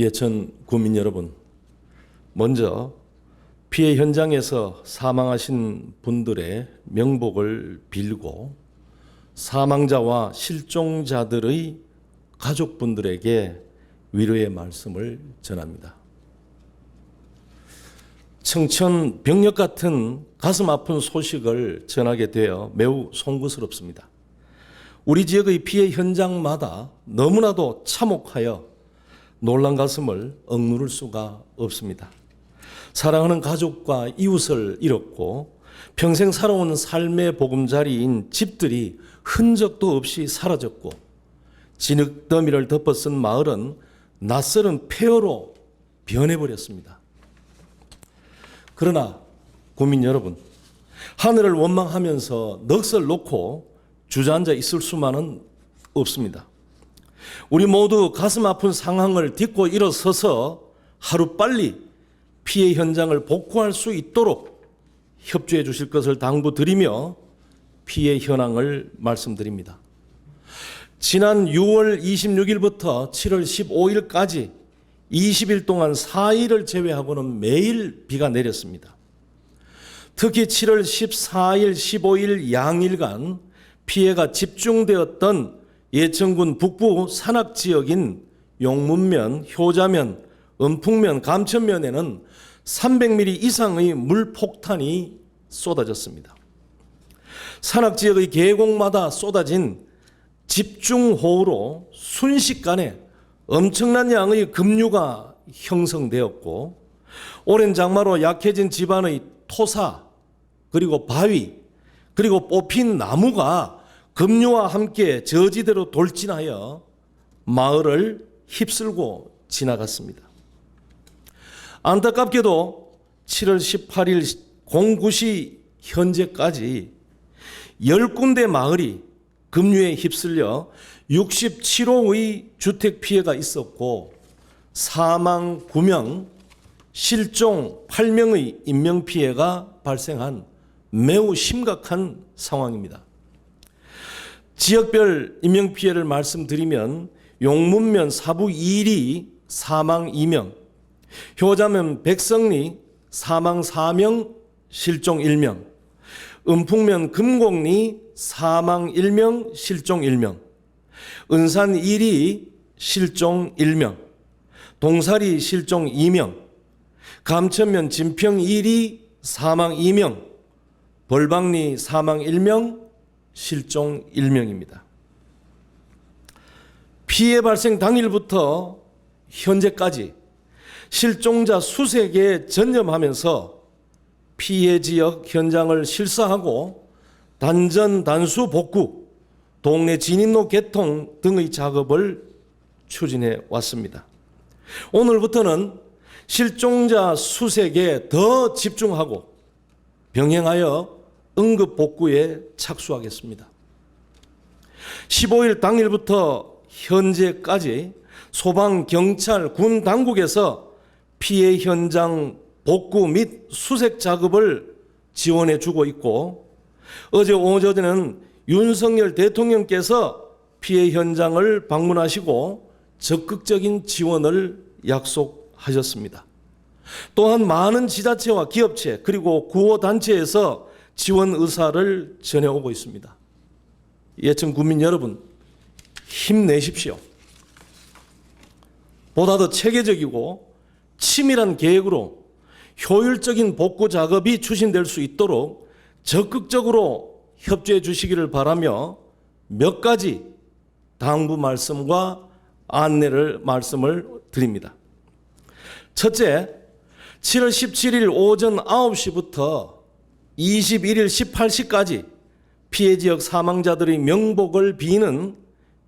예천 구민 여러분, 먼저 피해 현장에서 사망하신 분들의 명복을 빌고 사망자와 실종자들의 가족분들에게 위로의 말씀을 전합니다. 청천 병력 같은 가슴 아픈 소식을 전하게 되어 매우 송구스럽습니다. 우리 지역의 피해 현장마다 너무나도 참혹하여 놀란 가슴을 억누를 수가 없습니다. 사랑하는 가족과 이웃을 잃었고 평생 살아온 삶의 보금자리인 집들이 흔적도 없이 사라졌고 진흙더미를 덮어 쓴 마을은 낯설은 폐허로 변해버렸습니다. 그러나 국민 여러분, 하늘을 원망하면서 넋을 놓고 주저앉아 있을 수만은 없습니다. 우리 모두 가슴 아픈 상황을 딛고 일어서서 하루 빨리 피해 현장을 복구할 수 있도록 협조해 주실 것을 당부드리며 피해 현황을 말씀드립니다. 지난 6월 26일부터 7월 15일까지 20일 동안 4일을 제외하고는 매일 비가 내렸습니다. 특히 7월 14일, 15일 양일간 피해가 집중되었던 예천군 북부 산악 지역인 용문면, 효자면, 은풍면, 감천면에는 300mm 이상의 물폭탄이 쏟아졌습니다. 산악 지역의 계곡마다 쏟아진 집중호우로 순식간에 엄청난 양의 급류가 형성되었고 오랜 장마로 약해진 집안의 토사 그리고 바위 그리고 뽑힌 나무가 급류와 함께 저지대로 돌진하여 마을을 휩쓸고 지나갔습니다. 안타깝게도 7월 18일 09시 현재까지 10군데 마을이 급류에 휩쓸려 67호의 주택 피해가 있었고 사망 9명, 실종 8명의 인명 피해가 발생한 매우 심각한 상황입니다. 지역별 인명 피해를 말씀드리면 용문면 사부 2리 사망 2명, 효자면 백성리 사망 4명, 실종 1명, 은풍면 금곡리 사망 1명, 실종 1명, 은산 1이 실종 1명, 동사리 실종 2명, 감천면 진평 1이 사망 2명, 벌방리 사망 1명, 실종 1명입니다. 피해 발생 당일부터 현재까지 실종자 수색에 전념하면서 피해 지역 현장을 실사하고 단전 단수 복구, 동네 진입로 개통 등의 작업을 추진해 왔습니다. 오늘부터는 실종자 수색에 더 집중하고 병행하여 응급 복구에 착수하겠습니다. 15일 당일부터 현재까지 소방, 경찰, 군 당국에서 피해 현장 복구 및 수색 작업을 지원해 주고 있고 어제 오전에는 윤석열 대통령께서 피해 현장을 방문하시고 적극적인 지원을 약속하셨습니다. 또한 많은 지자체와 기업체 그리고 구호단체에서 지원 의사를 전해오고 있습니다. 예천 국민 여러분 힘내십시오. 보다 더 체계적이고 치밀한 계획으로 효율적인 복구 작업이 추진될 수 있도록 적극적으로 협조해 주시기를 바라며 몇 가지 당부 말씀과 안내를 말씀을 드립니다. 첫째, 7월 17일 오전 9시부터 21일 18시까지 피해 지역 사망자들의 명복을 비는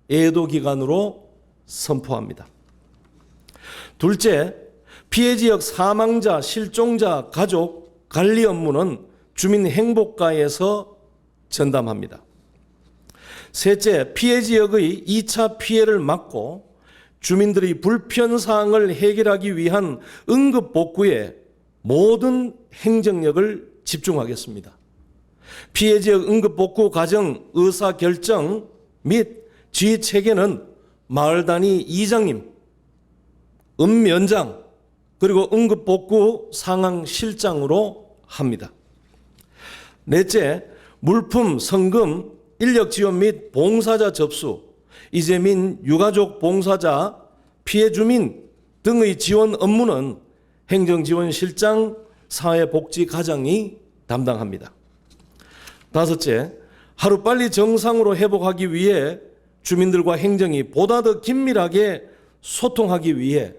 애도 기간으로 선포합니다. 둘째, 피해 지역 사망자, 실종자, 가족 관리 업무는 주민 행복가에서 전담합니다. 셋째, 피해 지역의 2차 피해를 막고 주민들의 불편 사항을 해결하기 위한 응급 복구에 모든 행정력을 집중하겠습니다. 피해 지역 응급 복구 과정 의사 결정 및 지휘 체계는 마을 단위 이장님 읍면장 그리고 응급복구 상황 실장으로 합니다. 넷째, 물품, 성금, 인력 지원 및 봉사자 접수, 이재민 유가족 봉사자, 피해 주민 등의 지원 업무는 행정지원실장, 사회복지과장이 담당합니다. 다섯째, 하루빨리 정상으로 회복하기 위해 주민들과 행정이 보다 더 긴밀하게 소통하기 위해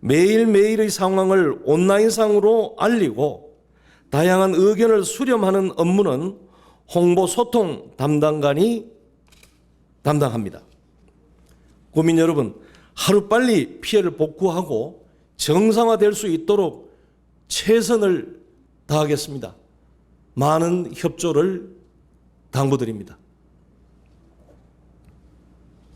매일매일의 상황을 온라인상으로 알리고 다양한 의견을 수렴하는 업무는 홍보 소통 담당관이 담당합니다. 국민 여러분, 하루빨리 피해를 복구하고 정상화될 수 있도록 최선을 다하겠습니다. 많은 협조를 당부드립니다.